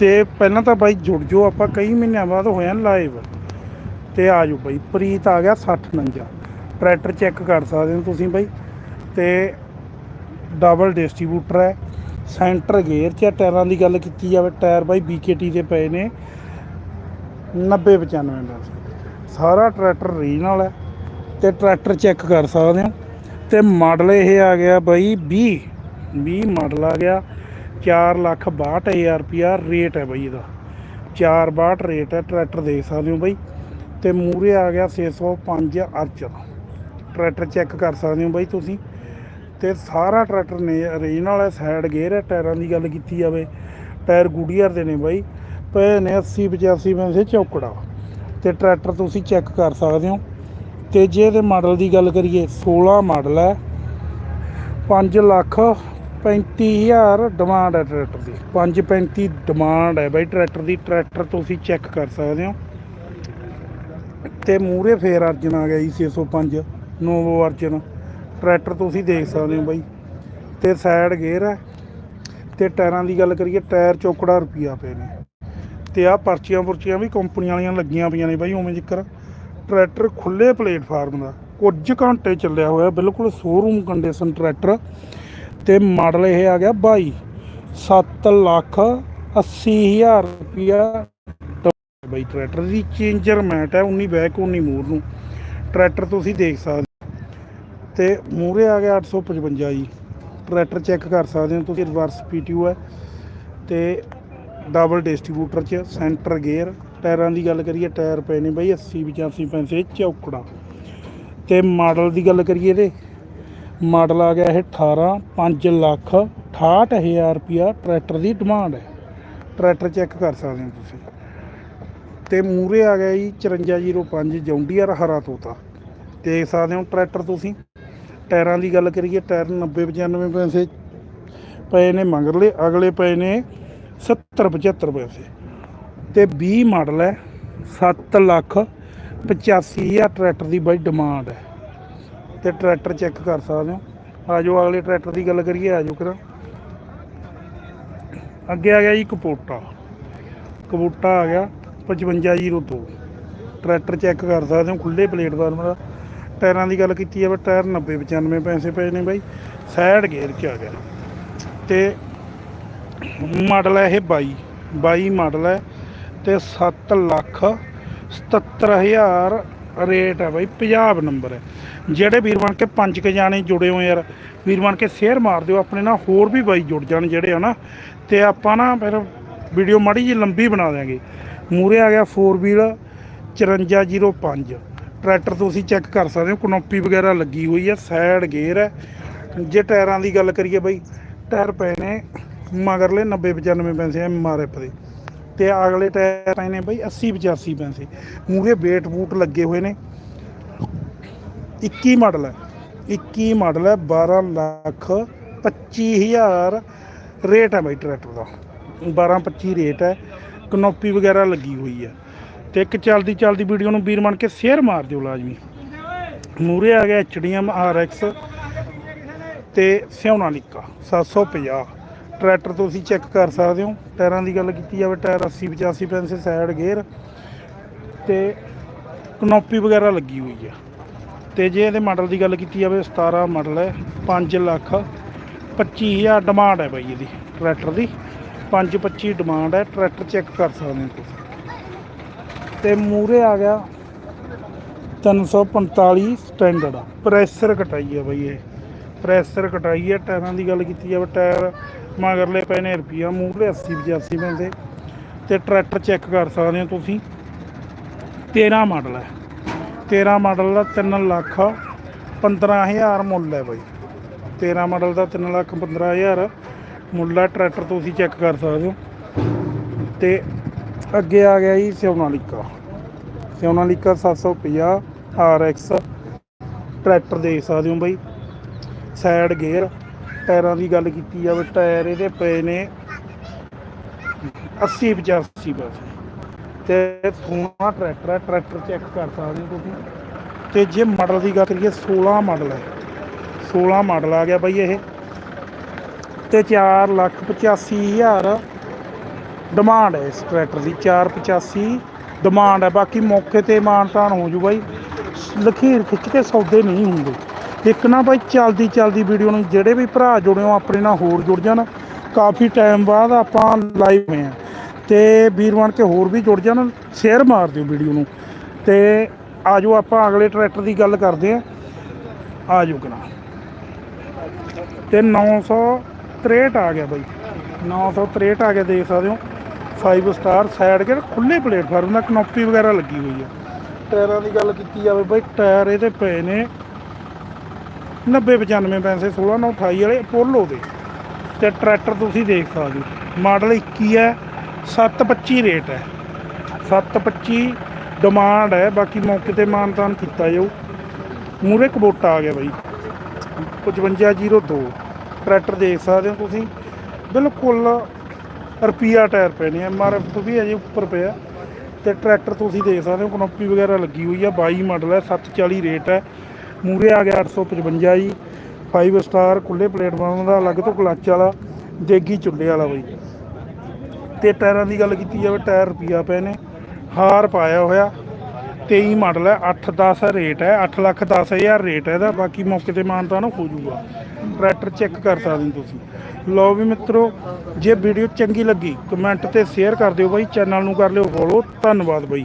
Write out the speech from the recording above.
ਤੇ ਪਹਿਲਾਂ ਤਾਂ ਬਾਈ ਜੁੜ ਜੋ ਆਪਾਂ ਕਈ ਮਹੀਨਿਆਂ ਬਾਅਦ ਹੋਇਆ ਲਾਈਵ ਤੇ ਆ ਜਾਓ ਬਾਈ, ਪ੍ਰੀਤ ਆ ਗਿਆ 60 49 ਟਰੈਕਟਰ ਚੈੱਕ ਕਰ ਸਕਦੇ ਹੋ ਤੁਸੀਂ ਬਾਈ। ਤੇ ਡਬਲ ਡਿਸਟ੍ਰੀਬਿਊਟਰ ਹੈ ਸੈਂਟਰ ਗੇਅਰ 'ਚ ਟਾਇਰਾਂ ਦੀ ਗੱਲ ਕੀਤੀ ਜਾਵੇ, ਟਾਇਰ ਬਾਈ BKT ਦੇ ਪਏ ਨੇ 90 95 ਦਾ। ਸਾਰਾ ਟਰੈਕਟਰ ਰੀਜਨਲ ਹੈ, ਤੇ ਟਰੈਕਟਰ ਚੈੱਕ ਕਰ ਸਕਦੇ ਹੋ। ਤੇ ਮਾਡਲ ਇਹ ਆ ਗਿਆ ਬਾਈ 20 20 ਮਾਡਲ ਆ ਗਿਆ। 4 ਲੱਖ 62000 ਰੁਪਿਆ ਰੇਟ ਹੈ ਬਾਈ ਇਹਦਾ। 4 62 ਰੇਟ ਹੈ, ਟਰੈਕਟਰ ਦੇਖ ਸਕਦੇ ਹੋ ਬਾਈ। ਤੇ ਮੂਰੇ ਆ ਗਿਆ 605 ਅਰਚਰ ਟਰੈਕਟਰ ਚੈੱਕ ਕਰ ਸਕਦੇ ਹੋ ਬਾਈ ਤੁਸੀਂ। ਤੇ ਸਾਰਾ ਟਰੈਕਟਰ ਨੇ ਓਰੀਜਨਲ ਹੈ ਸਾਈਡ ਗੇਅਰ ਹੈ, ਟਾਇਰਾਂ ਦੀ ਗੱਲ ਕੀਤੀ ਜਾਵੇ। ਟਾਇਰ ਗੁਡੀਅਰ ਦੇ ਨੇ ਬਾਈ। ਪਏ ਨੇ 80 85 ਪੈਸੇ ਚੌਕੜਾ। ਤੇ ਟਰੈਕਟਰ ਤੁਸੀਂ ਚੈੱਕ ਕਰ ਸਕਦੇ ਹੋ। ਤੇ ਜੇ ਇਹਦੇ ਮਾਡਲ ਦੀ ਗੱਲ ਕਰੀਏ 16 ਮਾਡਲ ਹੈ। 5 ਲੱਖ 35000 ਡਿਮਾਂਡ ਹੈ ਟਰੈਕਟਰ ਦੀ। 535 ਡਿਮਾਂਡ ਹੈ ਬਾਈ ਟਰੈਕਟਰ ਦੀ। ਟਰੈਕਟਰ ਤੁਸੀਂ ਚੈੱਕ ਕਰ ਸਕਦੇ ਹੋ। ਤੇ ਮੂਰੇ ਫੇਰ ਅਰਜਨ ਆ ਗਿਆ ਜੀ 605 ਨੋਵੋ ਅਰਜਨ। ਟਰੈਕਟਰ ਤੁਸੀਂ ਦੇਖ ਸਕਦੇ ਹੋ ਬਾਈ। ਤੇ ਸਾਈਡ ਗੇਅਰ ਹੈ। ਤੇ ਟਾਇਰਾਂ ਦੀ ਗੱਲ ਕਰੀਏ, ਟਾਇਰ ਚੌਕੜਾ ਰੁਪਿਆ ਪਏ ਨੇ। ਤੇ ਆ ਪਰਚੀਆਂ ਪੁਰਚੀਆਂ ਵੀ ਕੰਪਨੀ ਵਾਲੀਆਂ ਲੱਗੀਆਂ ਪਈਆਂ ਨੇ ਬਾਈ, ਉਵੇਂ ਜ਼ਿਕਰ। ਟਰੈਕਟਰ ਖੁੱਲੇ ਪਲੇਟਫਾਰਮ ਦਾ। ਕੁਝ ਘੰਟੇ ਚੱਲਿਆ ਹੋਇਆ, ਬਿਲਕੁਲ ਸ਼ੋਰੂਮ ਕੰਡੀਸ਼ਨ ਟਰੈਕਟਰ ਤੇ ਮਾਡਲ ਇਹ ਆ ਗਿਆ 22 7 ਲੱਖ 80 ਹਜ਼ਾਰ ਰੁਪਿਆ ਬਾਈ, ਟਰੈਕਟਰ ਦੀ ਚੇਂਜਰ ਮੈਟ ਹੈ 19 ਬੈਕ 19 ਮੂਰ ਨੂੰ। ਟਰੈਕਟਰ ਤੁਸੀਂ ਦੇਖ ਸਕਦੇ ਹੋ। ਤੇ ਮੂਰੇ ਆ ਗਿਆ 855 ਜੀ। ਟਰੈਕਟਰ ਚੈੱਕ ਕਰ ਸਕਦੇ ਹੋ ਤੁਸੀਂ, ਰਿਵਰਸ ਪੀਟੀਓ ਹੈ। ਤੇ ਡਬਲ ਡਿਸਟ੍ਰੀਬਿਊਟਰ ਚ ਸੈਂਟਰ ਗੇਅਰ। ਟਾਇਰਾਂ ਦੀ ਗੱਲ ਕਰੀਏ, ਟਾਇਰ ਪਏ ਨੇ ਬਾਈ 80 85 ਪੈਸੇ, ਚੌਕੜਾ। ਤੇ ਮਾਡਲ ਦੀ ਗੱਲ ਕਰੀਏ ਇਹਦੇ ਮਾਡਲ ਆ ਗਿਆ ਇਹ 18 5 ਲੱਖ 68000 ਰੁਪਿਆ ਟਰੈਕਟਰ ਦੀ ਡਿਮਾਂਡ ਹੈ। ਟਰੈਕਟਰ ਚੈੱਕ ਕਰ ਸਕਦੇ ਹੋ ਤੁਸੀਂ। ਤੇ ਮੂਰੇ ਆ ਗਿਆ ਜੀ 5405 ਜੌਂਡੀਅਰ ਹਰਾ ਤੋਤਾ। ਦੇਖ ਸਕਦੇ ਹੋ ਟਰੈਕਟਰ ਤੁਸੀਂ। ਟਾਇਰਾਂ ਦੀ ਗੱਲ ਕਰੀਏ, ਟਾਇਰ 90 95 ਪੈਸੇ ਪਏ ਨੇ ਮਗਰਲੇ, ਅਗਲੇ ਪਏ ਨੇ 70 75 ਪੈਸੇ। ਤੇ 20 ਮਾਡਲ ਹੈ 7 ਲੱਖ 85000 ਟਰੈਕਟਰ ਦੀ ਬਾਈ ਡਿਮਾਂਡ ਹੈ। ਤੇ ਟਰੈਕਟਰ ਚੈੱਕ ਕਰ ਸਕਦੇ ਹੋ। ਆ ਜਾਓ ਅਗਲੇ ਟਰੈਕਟਰ ਦੀ ਗੱਲ ਕਰੀਏ ਆ ਜਾਓ ਕਰਾਂ ਅੱਗੇ ਆ ਗਿਆ ਜੀ ਕਪੋਟਾ ਕਬੂਟਾ ਆ ਗਿਆ 5502 ਟਰੈਕਟਰ ਚੈੱਕ ਕਰ ਸਕਦੇ ਹੋ ਖੁੱਲੇ ਪਲੇਟਫਾਰਮ ਦਾ। ਟਾਇਰਾਂ ਦੀ ਗੱਲ ਕੀਤੀ ਜਾਵੇ ਟਾਇਰ 90 95 ਪੈਸੇ ਪਏ ਨੇ ਬਾਈ। ਸਾਈਡ ਗੇਅਰ 'ਚ ਆ ਗਿਆ। ਤੇ ਮਾਡਲ ਹੈ ਇਹ 22 22 ਮਾਡਲ ਹੈ ਤੇ 7 ਲੱਖ 77000 ਰੇਟ ਹੈ ਬਾਈ ਪੰਜਾਬ ਨੰਬਰ ਹੈ ਜਿਹੜੇ ਵੀਰ ਬਣ ਕੇ ਪੰਜ ਕੇ ਜਾਣੇ ਜੁੜੇ ਹੋ ਯਾਰ ਵੀਰ ਬਣ ਕੇ ਸ਼ੇਅਰ ਮਾਰ ਦਿਓ, ਆਪਣੇ ਨਾਲ ਹੋਰ ਵੀ ਬਾਈ ਜੁੜ ਜਾਣ ਜਿਹੜੇ ਆ ਨਾ, ਤੇ ਆਪਾਂ ਨਾ ਫਿਰ ਵੀਡੀਓ ਮਾੜੀ ਜੀ ਲੰਬੀ ਬਣਾ ਦਿਆਂਗੇ। ਮੂਰੇ ਆ ਗਿਆ 4 ਵੀਲ 5405 ਟਰੈਕਟਰ ਤੁਸੀਂ ਚੈੱਕ ਕਰ ਸਕਦੇ ਹੋ, ਕਨੋਪੀ ਵਗੈਰਾ ਲੱਗੀ ਹੋਈ ਹੈ ਸਾਈਡ ਗੇਅਰ ਹੈ ਜੇ ਟਾਇਰਾਂ ਦੀ ਗੱਲ ਕਰੀਏ ਬਾਈ, ਟਾਇਰ ਪਏ ਨੇ, ਮਗਰਲੇ 90 95 ਪੈਸੇ ਐਮਆਰਐਫ ਦੇ। ਤੇ ਅਗਲੇ ਟਾਇਰ ਪਏ ਨੇ ਬਾਈ 80 85 ਪੈਸੇ। ਮੂਰੇ ਵੇਟ ਬੂਟ ਲੱਗੇ ਹੋਏ ਨੇ। 21 ਮਾਡਲ ਹੈ। 21 ਮਾਡਲ ਹੈ 12 ਲੱਖ 25000 ਰੇਟ ਹੈ ਬਾਈ ਟਰੈਕਟਰ ਦਾ। 12 25 ਰੇਟ ਹੈ, ਕਨੋਪੀ ਵਗੈਰਾ ਲੱਗੀ ਹੋਈ ਹੈ। ਤੇ ਇੱਕ ਚੱਲਦੀ ਚੱਲਦੀ ਵੀਡੀਓ ਨੂੰ ਵੀਰ ਬਣ ਕੇ ਸ਼ੇਅਰ ਮਾਰ ਦਿਓ ਲਾਜ਼ਮੀ। ਮੂਰੇ ਆ ਗਿਆ HDM RX ਤੇ ਸਿਉਨਾਲਿਕਾ 750 ਟਰੈਕਟਰ ਤੁਸੀਂ ਚੈੱਕ ਕਰ ਸਕਦੇ ਹੋ, ਟਾਇਰਾਂ ਦੀ ਗੱਲ ਕੀਤੀ ਜਾਵੇ ਟਾਇਰ 80 85 ਪੈਂਸੇ ਸਾਈਡ ਗੇਅਰ ਤੇ ਕਨੋਪੀ ਵਗੈਰਾ ਲੱਗੀ ਹੋਈ ਹੈ। ਤੇ ਜੇ ਇਹਦੇ ਮਾਡਲ ਦੀ ਗੱਲ ਕੀਤੀ ਜਾਵੇ 17 ਮਾਡਲ ਹੈ 5 ਲੱਖ 25000 ਡਿਮਾਂਡ ਹੈ ਬਾਈ ਇਹਦੀ ਟਰੈਕਟਰ ਦੀ। 525 ਡਿਮਾਂਡ ਹੈ ਟਰੈਕਟਰ ਚੈੱਕ ਕਰ ਸਕਦੇ ਹੋ ਤੁਸੀਂ। ਤੇ ਮੂਰੇ ਆ ਗਿਆ 345 ਸਟੈਂਡਰਡ ਪ੍ਰੈਸ਼ਰ ਕਟਾਈ ਹੈ ਬਾਈ ਇਹ। ਪ੍ਰੈਸ਼ਰ ਕਟਾਈ ਹੈ, ਟਾਇਰਾਂ ਦੀ ਗੱਲ ਕੀਤੀ ਜਾਵੇ, ਟਾਇਰ ਮਗਰਲੇ ਪਏ ਨੇ ਰੁਪਈਆ ਮੂਰਲੇ 80 85 ਪੈਂਦੇ। ਤੇ ਟਰੈਕਟਰ ਚੈੱਕ ਕਰ ਸਕਦੇ ਹੋ ਤੁਸੀਂ। 13 ਮਾਡਲ ਹੈ। 13 ਮਾਡਲ ਦਾ 3 ਲੱਖ 15000 ਮੁੱਲ ਹੈ ਬਾਈ। 13 ਮਾਡਲ ਦਾ 3 ਲੱਖ 15000 ਮੁੱਲ ਹੈ, ਟਰੈਕਟਰ ਤੁਸੀਂ ਚੈੱਕ ਕਰ ਸਕਦੇ ਹੋ। ਤੇ ਅੱਗੇ ਆ ਗਿਆ ਜੀ ਸਿਉਨਾਲਿਕਾ ਸਿਉਨਾਲਿਕਾ 750 RX ਟਰੈਕਟਰ ਦੇਖ ਸਕਦੇ ਹੋ ਬਾਈ। ਸਾਈਡ ਗੇਅਰ ਟਾਇਰਾਂ ਦੀ ਗੱਲ ਕੀਤੀ ਜਾਵੇ, ਟਾਇਰ ਇਹਦੇ ਪਏ ਨੇ 80 85 ਪੈਸੇ ਤੇ ਸੋਹਣਾ ਟਰੈਕਟਰ ਹੈ ਟਰੈਕਟਰ ਚੈੱਕ ਕਰ ਸਕਦੇ ਹੋ ਤੁਸੀਂ। ਤੇ ਜੇ ਮਾਡਲ ਦੀ ਗੱਲ ਕਰੀਏ 16 ਮਾਡਲ ਹੈ 16 ਮਾਡਲ ਆ ਗਿਆ ਬਾਈ ਇਹ। ਤੇ 4 ਲੱਖ 85 ਹਜ਼ਾਰ ਡਿਮਾਂਡ ਹੈ ਇਸ ਟਰੈਕਟਰ ਦੀ। 485 ਡਿਮਾਂਡ ਹੈ ਬਾਕੀ ਮੌਕੇ ਤੇ ਮਾਨਤਾਨ ਹੋ ਜੂ ਬਾਈ। ਲਖੀਰ ਖਿੱਚ ਕੇ ਸੌਦੇ ਨਹੀਂ ਹੁੰਦੇ। ਇੱਕ ਨਾ ਬਾਈ, ਚਲਦੀ ਚਲਦੀ ਵੀਡੀਓ ਨੂੰ ਜਿਹੜੇ ਵੀ ਭਰਾ ਜੁੜੇ ਹੋ ਆਪਣੇ ਨਾਲ ਹੋਰ ਜੁੜ ਜਾਣ। ਕਾਫੀ ਟਾਈਮ ਬਾਅਦ ਆਪਾਂ ਲਾਈਵ ਹੋਏ ਆ। ਤੇ ਵੀਰ ਬਣ ਕੇ ਹੋਰ ਵੀ ਜੁੜ ਜਾਣ, ਸ਼ੇਅਰ ਮਾਰ ਦਿਓ ਵੀਡੀਓ ਨੂੰ। ਤੇ ਆਜੋ ਆਪਾਂ ਅਗਲੇ ਟਰੈਕਟਰ ਦੀ ਗੱਲ ਕਰਦੇ ਆ ਆਜੋ ਕਨਾ। ਤੇ 963 ਆ ਗਿਆ ਬਾਈ। 963 ਆ ਗਿਆ ਦੇਖ ਸਕਦੇ ਹੋ। 5 ਸਟਾਰ ਸਾਈਡ ਕੇ ਖੁੱਲੇ ਪਲੇਟਫਾਰਮ ਦਾ ਕਨੋਪੀ ਵਗੈਰਾ ਲੱਗੀ ਹੋਈ ਆ। ਟਾਇਰਾਂ ਦੀ ਗੱਲ ਕੀਤੀ ਜਾਵੇ ਬਾਈ, ਟਾਇਰ ਇਹਦੇ ਪਏ ਨੇ 90 95 ਪੈਸੇ 16 ਨਾਲ 28 ਵਾਲੇ ਅਪੋਲੋ ਦੇ। ਤੇ ਟਰੈਕਟਰ ਤੁਸੀਂ ਦੇਖ ਸਕਦੇ ਹੋ। ਮਾਡਲ 21 ਹੈ। 725 ਰੇਟ ਹੈ। 725 ਡਿਮਾਂਡ ਹੈ, ਬਾਕੀ ਮੌਕੇ ਤੇ ਮਾਨਤਾਨ ਕੀਤਾ ਜਾਊ। ਮੂਰੇ ਕਬੋਟਾ ਆ ਗਿਆ ਬਾਈ। 5502 ਟਰੈਕਟਰ ਦੇਖ ਸਕਦੇ ਹੋ ਤੁਸੀਂ। ਬਿਲਕੁਲ ਰੁਪਿਆ ਟਾਇਰ ਪਏ ਨੇ। ਐਮਆਰਐਫ ਤੋਂ ਵੀ ਅਜੇ ਉੱਪਰ ਪਿਆ। ਤੇ ਟਰੈਕਟਰ ਤੁਸੀਂ ਦੇਖ ਸਕਦੇ ਹੋ, ਕਨੋਪੀ ਵਗੈਰਾ ਲੱਗੀ ਹੋਈ ਆ। 22 ਮਾਡਲ ਹੈ 740 ਰੇਟ ਹੈ। ਮੂਰੇ ਆ ਗਿਆ 855 ਜੀ। 5 ਸਟਾਰ ਖੁੱਲੇ ਪਲੇਟਫਾਰਮ ਦਾ, ਅਲੱਗ ਤੋਂ ਕਲੱਚ ਵਾਲਾ, ਦੇਗੀ ਚੁੱਲੇ ਵਾਲਾ ਬਾਈ। ਤੇ ਟਾਇਰਾਂ ਦੀ ਗੱਲ ਕੀਤੀ ਜਾਵੇ, ਟਾਇਰ ਰੁਪਿਆ ਪਏ ਨੇ, ਹਾਰ ਪਾਇਆ ਹੋਇਆ 23 ਮਾਡਲ ਹੈ 8-10 ਰੇਟ ਹੈ 8 ਲੱਖ 10 ਹਜ਼ਾਰ ਰੇਟ ਹੈ ਇਹਦਾ, ਬਾਕੀ ਮੌਕੇ ਤੇ ਮਾਨਤਾ ਨਾ ਹੋ ਜੂਗਾ ਟਰੈਕਟਰ ਚੈੱਕ ਕਰ ਸਕਦੇ ਹੋ ਤੁਸੀਂ। ਲਓ ਵੀ ਮਿੱਤਰੋ, ਜੇ ਵੀਡੀਓ ਚੰਗੀ ਲੱਗੀ ਕਮੈਂਟ ਤੇ ਸ਼ੇਅਰ ਕਰ ਦਿਓ ਬਾਈ ਚੈਨਲ ਨੂੰ ਕਰ ਲਿਓ ਫੋਲੋ ਧੰਨਵਾਦ ਬਾਈ।